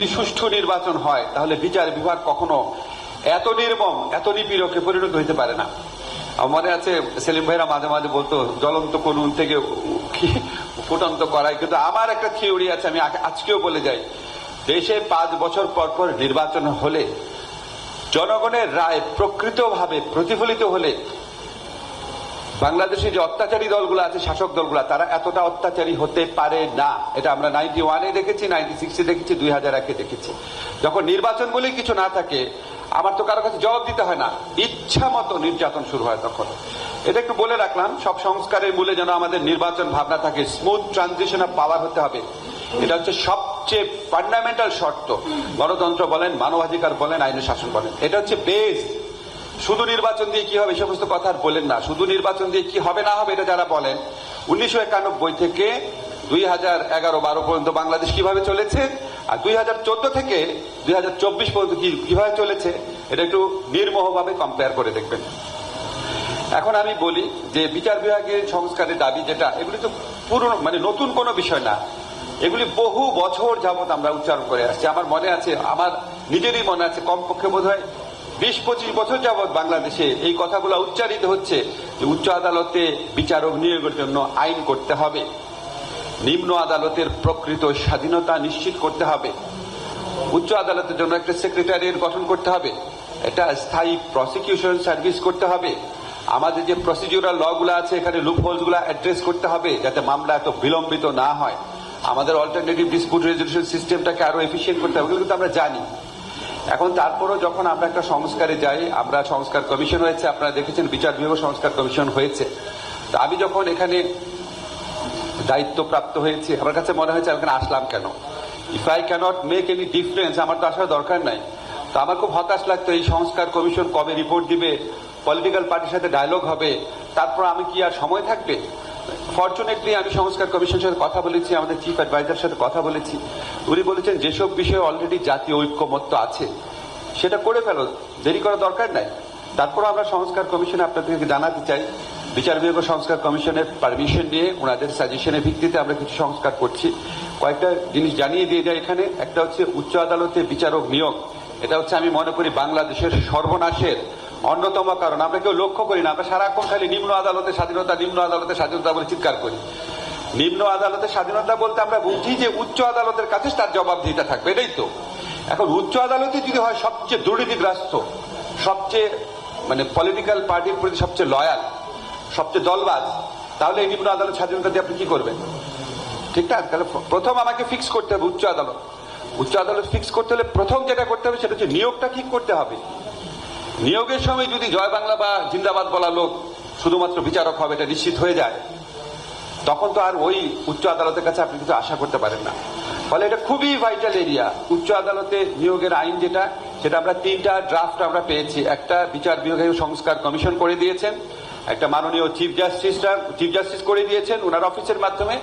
যদি সুষ্ঠু নির্বাচন হয়, তাহলে বিচার বিভাগ কখনো এত নির্মম, এত নিপীড়কে পরিণত হইতে পারে না। মনে আছে, সেলিম ভাইরা মাঝে মাঝে বলতো, জ্বলন্ত কোনুন থেকে ফুটন্ত করাই। কিন্তু আমার একটা থিওরি আছে, আমি আজকেও বলে যাই। দেশে পাঁচ বছর পর পর নির্বাচন হলে, জনগণের রায় প্রকৃতভাবে প্রতিফলিত হলে বাংলাদেশে যে অত্যাচারী দলগুলো আছে, শাসক দলগুলো, তারা এতটা অত্যাচারী হতে পারে না। এটা আমরা নাইনটি ওয়ানে দেখেছি নাইনটি সিক্সে দেখেছি, দুই হাজার একে দেখেছি। যখন নির্বাচন বলেই কিছু না থাকে আমার তো কারও কাছে জবাব দিতে হয় না। ইচ্ছা মতো নির্যাতন শুরু হয় তখন। এটা একটু বলে রাখলাম, সব সংস্কারের মূলে যেন আমাদের নির্বাচন ভাবনা থাকে স্মুথ ট্রানজিশন অফ পাওয়ার হতে হবে। এটা হচ্ছে সবচেয়ে ফান্ডামেন্টাল শর্ত। গণতন্ত্র বলেন, মানবাধিকার বলেন আইন শাসন বলেন। এটা হচ্ছে বেস শুধু নির্বাচন দিয়ে কি হবে এই সমস্ত কথা আর বলেন না। শুধু নির্বাচন দিয়ে কি হবে না হবে এটা যারা বলেন, উনিশশো একানব্বই থেকে দুই হাজার এগারো বারো পর্যন্ত বাংলাদেশ কীভাবে চলেছে আর দুই হাজার চোদ্দ থেকে দুই হাজার চব্বিশ পর্যন্ত কীভাবে চলেছে, এটা একটু নির্মোহভাবে কম্পেয়ার করে দেখবেন। এখন আমি বলি যে বিচার বিভাগের সংস্কারের দাবি যেটা, এগুলি তো পুরনো মানে নতুন কোনো বিষয় না। এগুলি বহু বছর যাবত আমরা উচ্চারণ করে আসছি। আমার মনে আছে, আমার নিজেরই মনে আছে, কমপক্ষে বোধ হয় বিশ পঁচিশ বছর যাবৎ বাংলাদেশে এই কথাগুলো উচ্চারিত হচ্ছে যে উচ্চ আদালতে বিচারক নিয়োগের জন্য আইন করতে হবে। নিম্ন আদালতের প্রকৃত স্বাধীনতা নিশ্চিত করতে হবে। উচ্চ আদালতের জন্য একটা সেক্রেটারিয়েট গঠন করতে হবে। একটা স্থায়ী প্রসিকিউশন সার্ভিস করতে হবে। আমাদের যে প্রসিডিউরাল ল গুলো আছে, এখানে লুপ হোলসগুলো অ্যাড্রেস করতে হবে যাতে মামলা এত বিলম্বিত না হয়। আমাদের অল্টারনেটিভ ডিসপুট রেজলিউশন সিস্টেমটাকে আরও এফিসিয়েন্ট করতে হবে। কিন্তু আমরা জানি। এখন তারপরও যখন আমরা একটা সংস্কারে যাই, আমরা সংস্কার কমিশন হয়েছে, আপনারা দেখেছেন বিচার বিভাগ সংস্কার কমিশন হয়েছে। তা আমি যখন এখানে দায়িত্বপ্রাপ্ত হয়েছে, আমার কাছে মনে হয়েছে, এখানে আসলাম কেন? If I cannot make any difference আমার তো আসার দরকার নাই। তো আমার খুব হতাশ লাগতো, এই সংস্কার কমিশন কবে রিপোর্ট দিবে? পলিটিক্যাল পার্টির সাথে ডায়লগ হবে। তারপর আমি কি আর সময় থাকবে? ফর্চুনেটলি আমি সংস্কার কমিশনের সাথে কথা বলেছি, আমাদের চিফ অ্যাডভাইজার সাথে কথা বলেছি। উনি বলেছেন, যেসব বিষয়ে অলরেডি জাতীয় ঐক্যমত্য আছে, সেটা করে ফেলো। দেরি করার দরকার নাই। তারপর আমরা সংস্কার কমিশনে আপনাদেরকে জানাতে চাই, বিচার বিভাগ সংস্কার কমিশনের পারমিশন নিয়ে ওনাদের সাজেশনের ভিত্তিতে আমরা কিছু সংস্কার করছি। কয়েকটা জিনিস জানিয়ে দিয়ে যায় এখানে। একটা হচ্ছে উচ্চ আদালতে বিচারক নিয়োগ। এটা হচ্ছে আমি মনে করি বাংলাদেশের সর্বনাশের অন্যতম কারণ, আমরা কেউ লক্ষ্য করি না। আমরা সারাক্ষণ খালি নিম্ন আদালতে স্বাধীনতা, নিম্ন আদালতে স্বাধীনতা বলে চিৎকার করি। নিম্ন আদালতের স্বাধীনতা বলতে আমরা বুঝি যে উচ্চ আদালতের কাছে তার জবাবদিহিতা থাকবে, এটাই তো। এখন উচ্চ আদালতে যদি হয় সবচেয়ে দুর্নীতিগ্রস্ত, সবচেয়ে মানে পলিটিক্যাল পার্টির প্রতি সবচেয়ে লয়াল সবচেয়ে দলবাজ, তাহলে এই নিম্ন আদালত স্বাধীনতা দিয়ে আপনি কি করবেন? ঠিক না? তাহলে প্রথম আমাকে ফিক্স করতে হবে উচ্চ আদালত। উচ্চ আদালত ফিক্স করতে হলে প্রথম যেটা করতে হবে সেটা হচ্ছে নিয়োগটা ঠিক করতে হবে। নিয়োগের সময় যদি জয় বাংলা বা জিন্দাবাদ বলা লোক শুধুমাত্র বিচারক হবে, এটা নিশ্চিত হয়ে যায়। তখন তো আর ওই উচ্চ আদালতের কাছে আপনি কিছু আশা করতে পারেন না। ফলে এটা খুবই ভাইটাল এরিয়া উচ্চ আদালতে নিয়োগের আইন যেটা, সেটা আমরা তিনটা ড্রাফট আমরা পেয়েছি। একটা বিচার বিভাগীয় সংস্কার কমিশন করে দিয়েছেন। একটা মাননীয় চিফ জাস্টিসরা চিফ জাস্টিস করে দিয়েছেন ওনার অফিসের মাধ্যমে।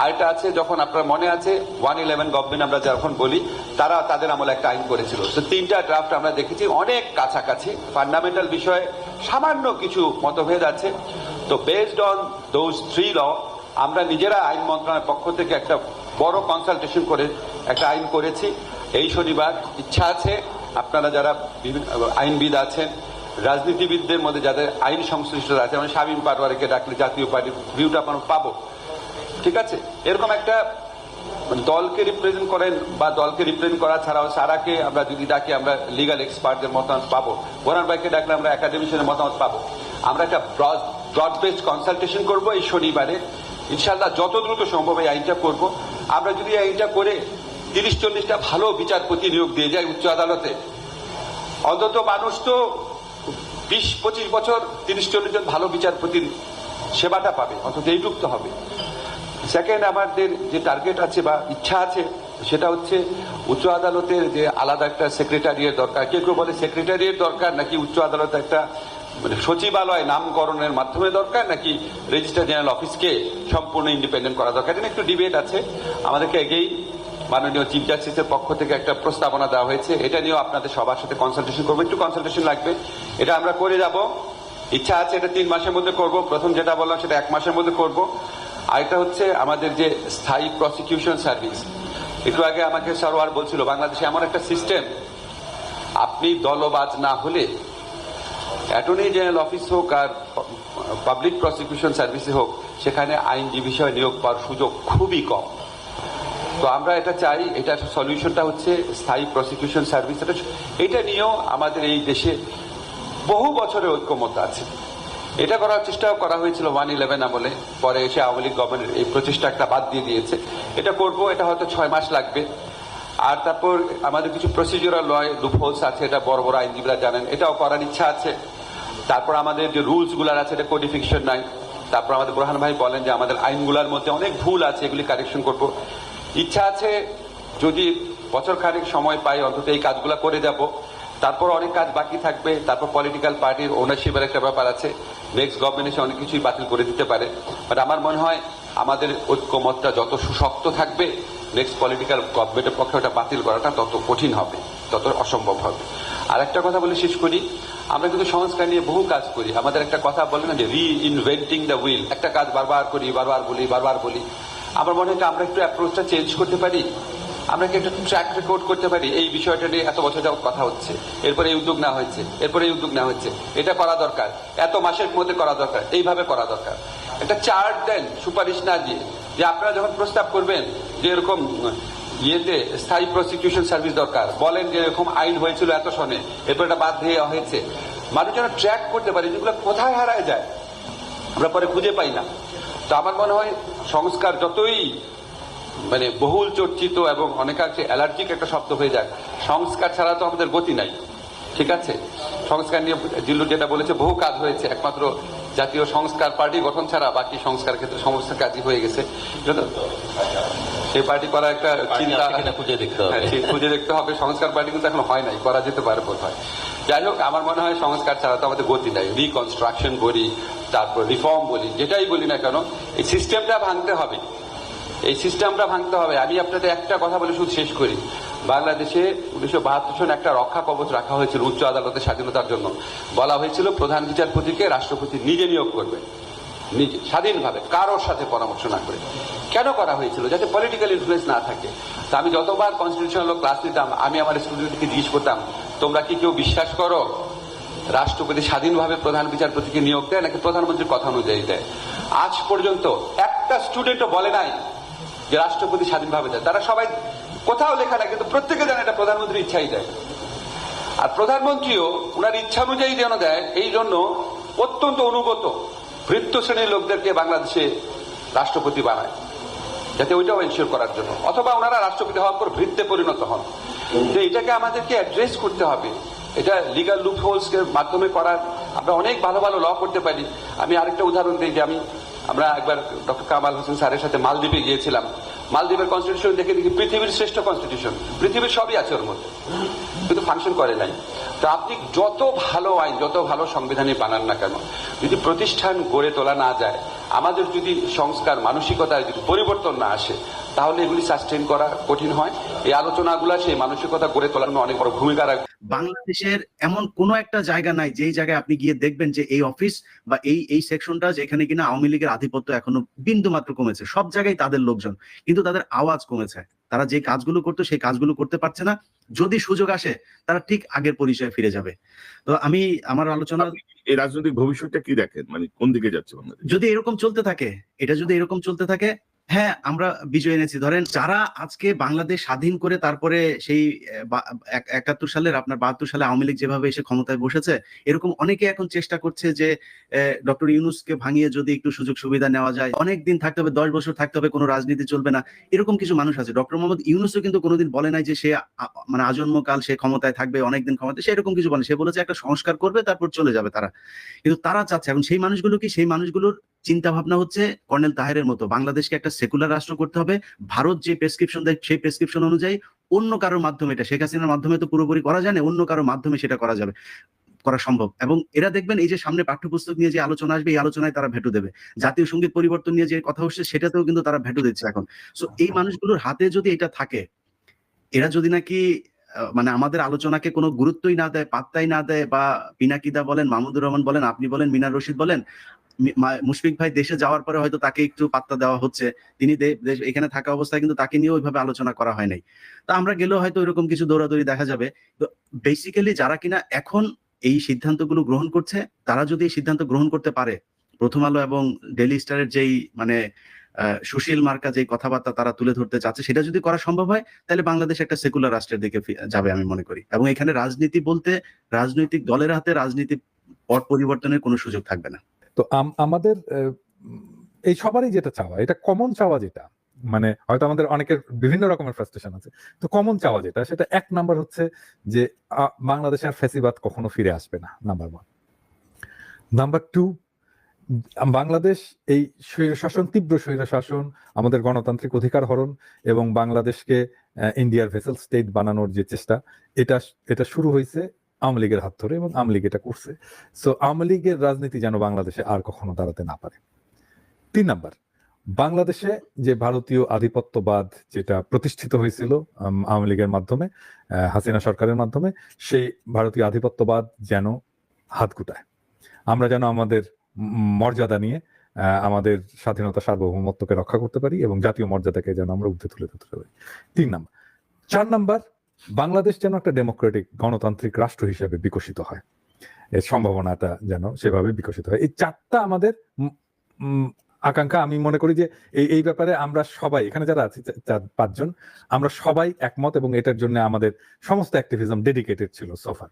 আর একটা আছে, যখন আপনার মনে আছে ওয়ান ইলেভেন গভর্নমেন্ট আমরা যখন বলি, তারা তাদের আমলে একটা আইন করেছিল। তো তিনটা ড্রাফট আমরা দেখেছি, অনেক কাছাকাছি। ফান্ডামেন্টাল বিষয়ে সামান্য কিছু মতভেদ আছে। তো based on those three law আমরা নিজেরা আইন মন্ত্রণালয়ের পক্ষ থেকে একটা বড় কনসালটেশন করে একটা আইন করেছি। এই শনিবার ইচ্ছা আছে, আপনারা যারা বিভিন্ন আইনবিদ আছেন রাজনীতিবিদদের মধ্যে যাদের আইন সংশ্লিষ্টতা আছে মানে শামীম পাটোয়ারিকে ডাকলে জাতীয় পার্টির ভিউটা আমরা পাবো। ঠিক আছে? এরকম একটা দলকে রিপ্রেজেন্ট করেন বা দলকে রিপ্রেজেন্ট করা ছাড়াও সারাকে আমরা যদি ডাকি আমরা লিগাল এক্সপার্টদের মতামত পাবো। বোরান ভাইকে ডাকলে আমরা একাডেমিশনের মতামত পাবো। আমরা একটা ব্রড ব্রড বেসড কনসালটেশন করব এই শনিবারে। ইনশাল্লাহ যত দ্রুত সম্ভব এই আইনটা করব। আমরা যদি আইনটা করে তিরিশ চল্লিশটা ভালো বিচারপতি নিয়োগ দিয়ে যাই উচ্চ আদালতে। অন্তত মানুষ তো বিশ পঁচিশ বছর তিরিশ, চল্লিশ জন ভালো বিচারপতির সেবাটা পাবে, অন্তত এইটুক তো হবে। সেকেন্ড আমাদের যে টার্গেট আছে বা ইচ্ছা আছে, সেটা হচ্ছে উচ্চ আদালতের যে আলাদা একটা সেক্রেটারিয়ের দরকার। কেউ কেউ বলে সেক্রেটারিয়ের দরকার নাকি উচ্চ আদালতে একটা মানে সচিবালয় নামকরণের মাধ্যমে দরকার নাকি রেজিস্ট্রার জেনারেল অফিসকে সম্পূর্ণ ইন্ডিপেন্ডেন্ট করা দরকার? এটা একটু ডিবেট আছে। আমাদেরকে এগেই মাননীয় চিফ জাস্টিসের পক্ষ থেকে একটা প্রস্তাবনা দেওয়া হয়েছে। এটা নিয়েও আপনাদের সবার সাথে কনসালটেশন করব। একটু কনসালটেশন লাগবে। এটা আমরা করে যাব। ইচ্ছা আছে এটা তিন মাসের মধ্যে করব। প্রথম যেটা বললাম, সেটা এক মাসের মধ্যে করব। আরেকটা হচ্ছে আমাদের যে স্থায়ী প্রসিকিউশন সার্ভিস একটু আগে আমাকে সরোয়ার বলছিল, বাংলাদেশে এমন একটা সিস্টেম আপনি দলবাজ না হলে অ্যাটর্নি জেনারেল অফিস হোক আর পাবলিক প্রসিকিউশন সার্ভিসে হোক, সেখানে আইনজীবী বিষয়ে নিয়োগ পাওয়ার সুযোগ খুবই কম। তো আমরা এটা চাই, এটা সলিউশনটা হচ্ছে স্থায়ী প্রসিকিউশন সার্ভিস এটা নিয়েও আমাদের এই দেশে বহু বছরের ঐক্যমত আছে। এটা করার চেষ্টাও করা হয়েছিল ওয়ান ইলেভেন আমলে, পরে এসে আওয়ামী লীগ গভর্নমেন্ট এই প্রচেষ্টা একটা বাদ দিয়ে দিয়েছে। এটা করব, এটা হয়তো ছয় মাস লাগবে। আর তারপর আমাদের কিছু প্রসিডিউরাল লয় লুপহোলস আছে, এটা বড় বড় আইনজীবীরা জানেন, এটাও করার ইচ্ছা আছে। তারপর আমাদের যে রুলসগুলার আছে, এটা কোডিফিকেশন নাই। তারপর আমাদের বুরহান ভাই বলেন যে আমাদের আইনগুলোর মধ্যে অনেক ভুল আছে, এগুলি কারেকশন করব। ইচ্ছা আছে যদি বছর খানেক সময় পাই, অন্তত এই কাজগুলো করে যাব। তারপর অনেক কাজ বাকি থাকবে। তারপর পলিটিক্যাল পার্টির ওনারশিপের একটা ব্যাপার আছে। নেক্সট গভর্নমেন্ট এসে অনেক কিছুই বাতিল করে দিতে পারে। বাট আমার মনে হয় আমাদের ঐক্যমতটা যত সুশক্ত থাকবে নেক্সট পলিটিক্যাল গভর্নমেন্টের পক্ষে ওটা বাতিল করাটা তত কঠিন হবে, তত অসম্ভব হবে। আর একটা কথা বলে শেষ করি। আমরা কিন্তু সংস্কার নিয়ে বহু কাজ করি। আমাদের একটা কথা বলে না যে রি ইনভেন্টিং দ্য উইল একটা কাজ বারবার করি, বারবার বলি বারবার বলি। আমার মনে হয় আমরা একটু অ্যাপ্রোচটা চেঞ্জ করতে পারি, আমরা কি একটা ট্র্যাক রেকর্ড করতে পারি? এই বিষয়টা নিয়ে এত বছর যাবত কথা হচ্ছে। এরপরে এই উদ্যোগ না হয়েছে, এরপরে এই উদ্যোগ না হচ্ছে এটা করা দরকার। এত মাসের মধ্যে করা দরকার। এইভাবে করা দরকার। একটা চার্ট দেন, সুপারিশ না দিয়ে, যে আপনারা যখন প্রস্তাব করবেন যে এরকম ইয়েতে স্থায়ী প্রসিকিউশন সার্ভিস দরকার, বলেন যে এরকম আইন হয়েছিল এত সনে, এরপর এটা বাদ দিয়ে হয়েছে। মানুষ যেন ট্র্যাক করতে পারে, যেগুলো কোথায় হারায় যায়, আমরা পরে খুঁজে পাই না। তো আমার মনে হয় সংস্কার যতই মানে বহুল চর্চিত এবং অনেকাংশে অ্যালার্জিক একটা শব্দ হয়ে যায় সংস্কার ছাড়া তো আমাদের গতি নাই ঠিক আছে? সংস্কার নিয়ে জিল্লু যেটা বলেছে বহু কাজ হয়েছে একমাত্র জাতীয় সংস্কার পার্টি গঠন ছাড়া বাকি সংস্কার ক্ষেত্রে সমস্ত কাজই হয়ে গেছে। সেই পার্টি করা একটা চিন্তা খুঁজে দেখতে হবে। হ্যাঁ, খুঁজে দেখতে হবে। সংস্কার পার্টি কিন্তু এখন হয় নাই করা যেতে পারে কোথায় যাই হোক আমার মনে হয় সংস্কার ছাড়া তো আমাদের গতি নাই। রিকনস্ট্রাকশন বলি তারপর রিফর্ম বলি, যেটাই বলি না কেন, এই সিস্টেমটা ভাঙতে হবে। এই সিস্টেমটা ভাঙতে হবে। আমি আপনাদের একটা কথা বলে শুধু শেষ করি। বাংলাদেশে উনিশশো বাহাত্তর সনে একটা রক্ষা কবচ রাখা হয়েছিল উচ্চ আদালতের স্বাধীনতার জন্য। বলা হয়েছিল প্রধান বিচারপতিকে রাষ্ট্রপতি নিজে নিয়োগ করবে। নিজে, স্বাধীনভাবে, কারোর সাথে পরামর্শ না করে। কেন করা হয়েছিল? যাতে পলিটিক্যাল ইনফ্লুয়েন্স না থাকে। তা আমি যতবার কনস্টিটিউশনাল ক্লাস নিতাম, আমি আমার স্টুডেন্টকে জিজ্ঞেস করতাম, তোমরা কি কেউ বিশ্বাস করো? রাষ্ট্রপতি স্বাধীনভাবে প্রধান বিচারপতিকে নিয়োগ দেয়, নাকি প্রধানমন্ত্রীর কথা অনুযায়ী দেয়? আজ পর্যন্ত একটা স্টুডেন্টও বলে নাই যে রাষ্ট্রপতি স্বাধীনভাবে দেয়। তারা সবাই কোথাও লেখা না কিন্তু প্রত্যেকে জানে এটা প্রধানমন্ত্রীর ইচ্ছাই দেয়। আর প্রধানমন্ত্রীও ওনার ইচ্ছা অনুযায়ী যেন দেয়, এই জন্য অত্যন্ত অনুগত ভৃত্য শ্রেণির লোকদেরকে বাংলাদেশে রাষ্ট্রপতি বানায়, যাতে ওইটাও এনশিওর করার জন্য। অথবা ওনারা রাষ্ট্রপতি হওয়ার পর ভৃত্যে পরিণত হন। তো এটাকে আমাদেরকে অ্যাড্রেস করতে হবে। এটা লিগাল লুপ হোলসের মাধ্যমে করার আমরা অনেক ভালো ভালো ল করতে পারি। আমি আরেকটা উদাহরণ দিই যে আমি, আমরা একবার ডক্টর কামাল হোসেন স্যারের সাথে মালদ্বীপে গিয়েছিলাম। মালদ্বীপের কনস্টিটিউশন দেখে দেখি পৃথিবীর শ্রেষ্ঠ কনস্টিটিউশন পৃথিবীর সবই আছে ওর মধ্যে। কিন্তু ফাংশন করে নাই। তো আপনি যত ভালো আইন, যত ভালো সংবিধানই বানান না কেন, যদি প্রতিষ্ঠান গড়ে তোলা না যায় আমাদের যদি সংস্কার, মানসিকতায় যদি পরিবর্তন না আসে, তাহলে এগুলি সাস্টেন করা কঠিন হয়। এই আলোচনাগুলো সেই মানসিকতা গড়ে তোলার অনেক বড় ভূমিকা রাখবে। বাংলাদেশের এমন কোনো একটা জায়গা নাই, যেই জায়গায় আপনি গিয়ে দেখবেন যে এই অফিস বা এই এই সেকশনটা যেখানে কিনা আওয়ামী লীগের আধিপত্য এখনও বিন্দু মাত্র কমেছে। সব জায়গায় তাদের লোকজন, কিন্তু তাদের আওয়াজ কমেছে। তারা যে কাজগুলো করতো সেই কাজগুলো করতে পারছে না। যদি সুযোগ আসে তারা ঠিক আগের পরিচয়ে ফিরে যাবে। তো আমি আমার আলোচনা এই রাজনৈতিক ভবিষ্যৎটা কি দেখেন? মানে কোন দিকে যাচ্ছে যদি এরকম চলতে থাকে এটা যদি এরকম চলতে থাকে হ্যাঁ আমরা বিজয় এনেছি। ধরেন যারা আজকে বাংলাদেশ স্বাধীন করে তারপরে সেই একাত্তর সালের আপনার বাহাত্তর সালে আওয়ামী লীগ যেভাবে এসে ক্ষমতায় বসেছে, এরকম অনেকে এখন চেষ্টা করছে যে ডক্টর ইউনুসকে ভাঙিয়ে যদি একটু সুযোগ সুবিধা নেওয়া যায়, অনেক দিন থাকতে হবে, দশ বছর থাকতে হবে, কোনো রাজনীতি চলবে না, এরকম কিছু মানুষ আছে। ডক্টর মোহাম্মদ ইউনুসও কিন্তু কোনোদিন বলে নাই যে সে মানে আজন্মকাল সে ক্ষমতায় থাকবে, অনেকদিন ক্ষমতায়, সে এরকম কিছু বলে সে বলেছে একটা সংস্কার করবে, তারপর চলে যাবে তারা। কিন্তু তারা চাচ্ছে, এখন সেই মানুষগুলো কি সেই মানুষগুলোর চিন্তা ভাবনা হচ্ছে কর্নেল তাহেরের মতো বাংলাদেশকে একটা সেকুলার রাষ্ট্র করতে হবে। ভারত যে প্রেসক্রিপশন দেয়, সেই প্রেসক্রিপশন অনুযায়ী অন্য কারোর মাধ্যমে, এটা শেখ হাসিনার মাধ্যমে তো পুরোপুরি করা যায় না, অন্য কারোর মাধ্যমে সেটা করা যাবে, করা সম্ভব। এবং এরা দেখবেন এই যে সামনে পাঠ্যপুস্তক নিয়ে যে আলোচনা আসবে, এই আলোচনায় তারা ভেটু দেবে। জাতীয় সংগীত পরিবর্তন নিয়ে যে কথা হচ্ছে, সেটাতেও কিন্তু তারা ভেটু দিচ্ছে এখন। সো এই মানুষগুলোর হাতে যদি এটা থাকে, এরা যদি নাকি মানে আমাদের আলোচনাকে কোনো গুরুত্বই না দেয়, পাত্তাই না দেয় বা পিনাকিদা বলেন, মাহমুদুর রহমান বলেন, আপনি বলেন, মিনার রশিদ বলেন মুশফিক ভাই দেশে যাওয়ার পরে হয়তো তাকে একটু পাত্তা দেওয়া হচ্ছে। তিনি এখানে থাকা অবস্থায় কিন্তু তাকে নিয়ে ওইভাবে আলোচনা করা হয় নাই। তা আমরা গেলেও হয়তো এরকম কিছু দৌড়াদৌড়ি দেখা যাবে। তো বেসিক্যালি যারা কিনা এখন এই সিদ্ধান্তগুলো গ্রহণ করছে, তারা যদি এই সিদ্ধান্ত গ্রহণ করতে পারে, প্রথম আলো এবং ডেলি স্টারের যেই মানে সুশীল মার্কা যে কথাবার্তা তারা তুলে ধরতে চাচ্ছে, সেটা যদি করা সম্ভব হয়, তাহলে বাংলাদেশ একটা সেকুলার রাষ্ট্রের দিকে যাবে আমি মনে করি। এবং এখানে রাজনীতি বলতে রাজনৈতিক দলের হাতে রাজনীতি পট পরিবর্তনের কোনো সুযোগ থাকবে না। তো আম- আমাদের এই সবারই যেটা চাওয়া, এটা কমন চাওয়া যেটা মানে হয়তো আমাদের অনেকের বিভিন্ন রকমের ফ্রাস্ট্রেশন আছে, তো কমন চাওয়া যেটা, সেটা এক নাম্বার হচ্ছে যে বাংলাদেশের ফেসিবাদ কখনো ফিরে আসবে না number one number two Bangladesh এই শাসন, তীব্র শাসন, আমাদের গণতান্ত্রিক অধিকার হরণ এবং বাংলাদেশকে ইন্ডিয়ার ভেসেল স্টেট বানানোর যে চেষ্টা, এটা এটা শুরু হয়েছে আওয়ামী লীগের হাত ধরে এবং আওয়ামী লীগ এটা করছে। সো আওয়ামী লীগের রাজনীতি যেন বাংলাদেশে আর কখনো দাঁড়াতে না পারে। তিন নাম্বার, বাংলাদেশে যে ভারতীয় আধিপত্যবাদ যেটা প্রতিষ্ঠিত হয়েছিল আওয়ামী লীগের মাধ্যমে হাসিনা সরকারের মাধ্যমে, সেই ভারতীয় আধিপত্যবাদ যেন হাত গুটায়। আমরা যেন আমাদের মর্যাদা নিয়ে আমাদের স্বাধীনতা সার্বভৌমত্বকে রক্ষা করতে পারি এবং জাতীয় মর্যাদাকে যেন আমরা উঠে তুলে ধরতে পারি। তিন নাম্বার। চার নাম্বার, বাংলাদেশ যেন একটা ডেমোক্রেটিক গণতান্ত্রিক রাষ্ট্র হিসেবে বিকশিত হয়। এর সম্ভাবনাটা যেন সেভাবে বিকশিত হয়। এই চারটা আমাদের আকাঙ্ক্ষা। আমি মনে করি যে এই এই ব্যাপারে আমরা সবাই, এখানে যারা আছি চার পাঁচজন, আমরা সবাই একমত এবং এটার জন্য আমাদের সমস্ত অ্যাক্টিভিজম ডেডিকেটেড ছিল সোফার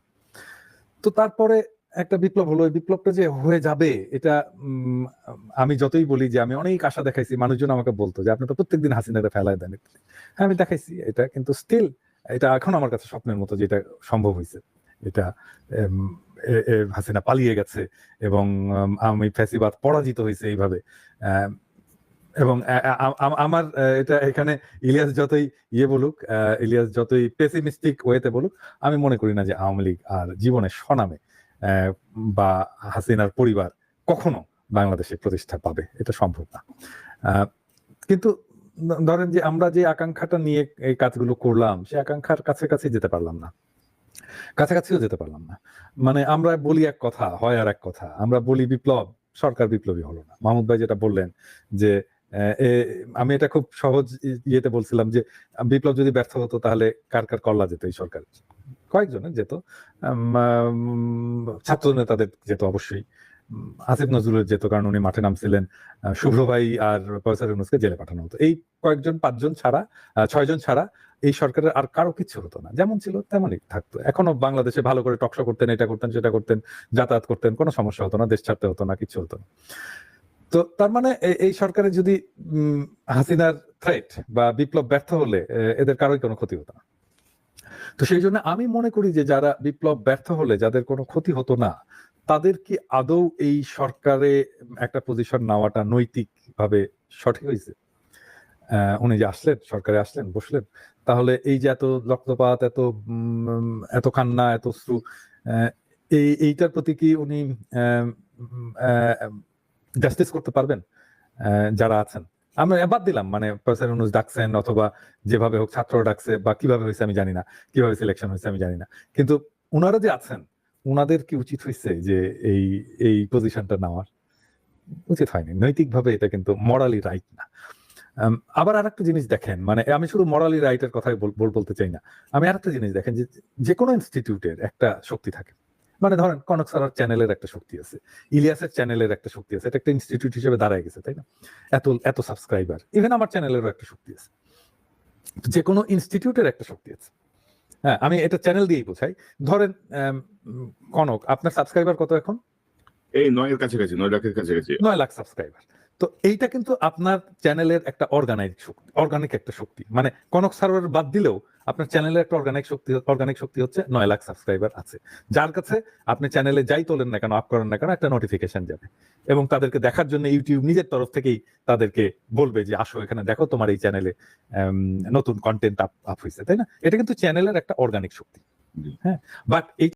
তো তারপরে একটা বিপ্লব হলো বিপ্লবটা যে হয়ে যাবে, এটা আমি যতই বলি যে আমি অনেক আশা দেখাইছি, মানুষজন আমাকে বলতো যে আপনি তো প্রত্যেকদিন হাসিনাটা ফেলায় দেন হ্যাঁ আমি দেখাইছি এটা, কিন্তু স্টিল এটা এখন আমার কাছে স্বপ্নের মতো যেটা সম্ভব হয়েছে এটা হাসিনা পালিয়ে গেছে এবং আমি ফ্যাসিবাদ পরাজিত হয়েছে এইভাবে। এবং আমার এটা এখানে ইলিয়াস যতই ইয়ে বলুক ইলিয়াস যতই পেসিমিস্টিক ওয়েতে বলুক, আমি মনে করি না যে আওয়ামী লীগ আর জীবনের স্বনামে বা হাসিনার পরিবার কখনো বাংলাদেশে প্রতিষ্ঠা পাবে, এটা সম্ভব না। কিন্তু ধরেন যে আমরা যে আকাঙ্ক্ষাটা নিয়ে এই কাজগুলো করলাম, সে আকাঙ্ক্ষার কাছে কাছে যেতে পারলাম না। কাছাকাছিও যেতে পারলাম না। মানে আমরা বলি এক কথা, হয় আর এক কথা, আমরা বলি বিপ্লব, সরকার বিপ্লবী হলো না। মাহমুদ ভাই যেটা বললেন যে আমি এটা খুব সহজ ইয়েতে বলছিলাম যে, বিপ্লব যদি ব্যর্থ হতো তাহলে কার কার কল্লা যেত এই সরকার কয়েকজনের যেত ছাত্র নেতাদের যেত অবশ্যই। আসিফ নজরুলের যেত, কারণ উনি মাঠে নামছিলেন শুভ্র ভাই আর প্রফেসর ইউনুসকে জেলে পাঠানো হতো। এই কয়েকজন, পাঁচজন ছাড়া ছয়জন ছাড়া এই সরকারের আর কারও কিছু হতো না। যেমন ছিল, তেমনই থাকতো। এখনও বাংলাদেশে ভালো করে টকশো করতেন, এটা করতেন, সেটা করতেন, যাতায়াত করতেন, কোনো সমস্যা হতো না, দেশ ছাড়তে হতো না, কিছু হতো না। তো তার মানে এই সরকারের যদি হাসিনার থ্রেট বা বিপ্লব ব্যর্থ হলে এদের কারোই কোনো ক্ষতি হতো না। তো সেই জন্য আমি মনে করি যে যারা বিপ্লব ব্যর্থ হলে, যাদের কোনো ক্ষতি হতো না তাদের কি আদৌ এই সরকারে একটা পজিশন নেওয়াটা নৈতিক ভাবে সঠিক হয়েছে? উনি যে আসলেন, সরকারে আসলেন, বসলেন, তাহলে এই যে এত রক্তপাত, এত এত কান্না, এত শ্রু এই, এইটার প্রতি কি উনি জাস্টিস করতে পারবেন? যারা আছেন? আমরা বাদ দিলাম মানে প্রফেসর অনুজ ডাকছেন অথবা যেভাবে হোক ছাত্র ডাকছে বা কীভাবে হয়েছে আমি জানি না, কীভাবে সিলেকশন হয়েছে আমি জানি না। কিন্তু ওনারা যে আছেন ওনাদের কি উচিত হয়েছে যে এই এই পজিশনটা নেওয়ার? উচিত হয়নি। নৈতিকভাবে এটা কিন্তু মরালি রাইট না। আবার আরেকটা জিনিস দেখেন মানে আমি শুধু মরালি রাইটের কথাই বল- বল- বলতে চাই না। আমি আরেকটা জিনিস দেখেন যে যে কোনো ইনস্টিটিউটের একটা শক্তি থাকে। মানে ধরেন কনক সারার চ্যানেলের একটা শক্তি আছে। ইলিয়াসের চ্যানেলের একটা শক্তি আছে। এটা একটা ইনস্টিটিউট হিসেবে দাঁড়ায় গেছে তাই না? এত এত সাবস্ক্রাইবার ইভেন আমার চ্যানেলেরও একটা শক্তি আছে। যে কোনো ইনস্টিটিউটের একটা শক্তি আছে। হ্যাঁ আমি এটা চ্যানেল দিয়েই বোঝাই। ধরেন কনক আপনার সাবস্ক্রাইবার কত এখন? এই নয়ের কাছাকাছি নয় লাখের কাছাকাছি। নয় লাখ সাবস্ক্রাইবার তো এইটা কিন্তু আপনার চ্যানেলের একটা অর্গানাইক শক্তি অর্গানিক একটা শক্তি। মানে কনক সার্ভার বাদ দিলেও আপনার চ্যানেলের একটা অর্গানিক শক্তি অর্গানিক শক্তি হচ্ছে নয় লাখ সাবস্ক্রাইবার আছে। যার কাছে আপনি চ্যানেলে যাই তোলেন না কেন আপ করেন না কেন একটা নোটিফিকেশন যাবে। এবং তাদেরকে দেখার জন্য ইউটিউব নিজের তরফ থেকেই তাদেরকে বলবে যে আসো এখানে দেখো তোমার এই চ্যানেলে নতুন কন্টেন্ট আপ আপ হয়েছে তাই না? এটা কিন্তু চ্যানেলের একটা অর্গানিক শক্তি। হ্যাঁ? বাট এই